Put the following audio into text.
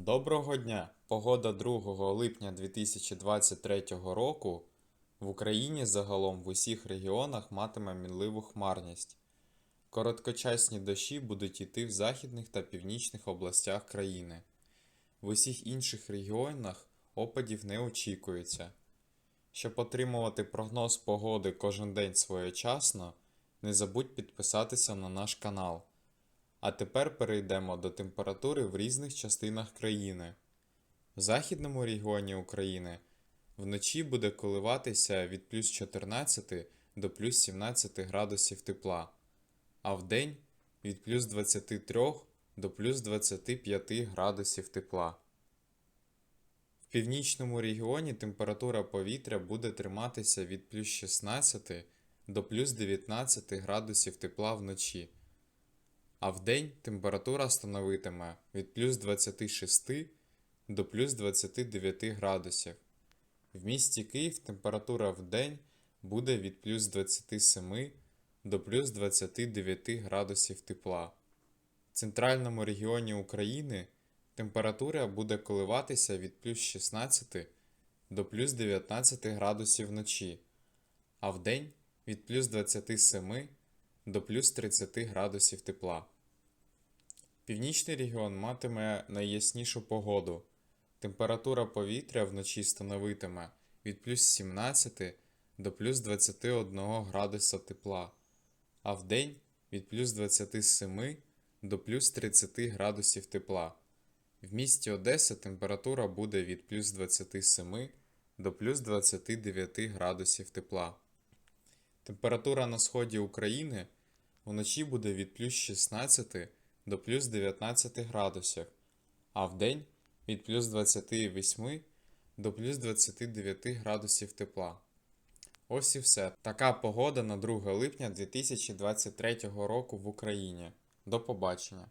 Доброго дня! Погода 2 липня 2023 року в Україні загалом в усіх регіонах матиме мінливу хмарність. Короткочасні дощі будуть йти в західних та північних областях країни. В усіх інших регіонах опадів не очікується. Щоб отримувати прогноз погоди кожен день своєчасно, не забудь підписатися на наш канал. А тепер перейдемо до температури в різних частинах країни. В західному регіоні України вночі буде коливатися від плюс 14 до плюс 17 градусів тепла, а вдень від плюс 23 до плюс 25 градусів тепла. В північному регіоні температура повітря буде триматися від плюс 16 до плюс 19 градусів тепла вночі а вдень температура становитиме від плюс 26 до плюс 29 градусів. В місті Київ температура вдень буде від плюс 27 до плюс 29 градусів тепла. В центральному регіоні України температура буде коливатися від плюс 16 до плюс 19 градусів вночі, а вдень від плюс 27 до плюс 30 градусів тепла. Північний регіон матиме найяснішу погоду. Температура повітря вночі становитиме від плюс 17 до плюс 21 градуса тепла, а вдень від плюс 27 до плюс 30 градусів тепла. В місті Одеса температура буде від плюс 27 до плюс 29 градусів тепла. Температура на сході України вночі буде від плюс 16 до плюс 19 градусів, а вдень від плюс 28 до плюс 29 градусів тепла. Ось і все. Така погода на 2 липня 2023 року в Україні. До побачення!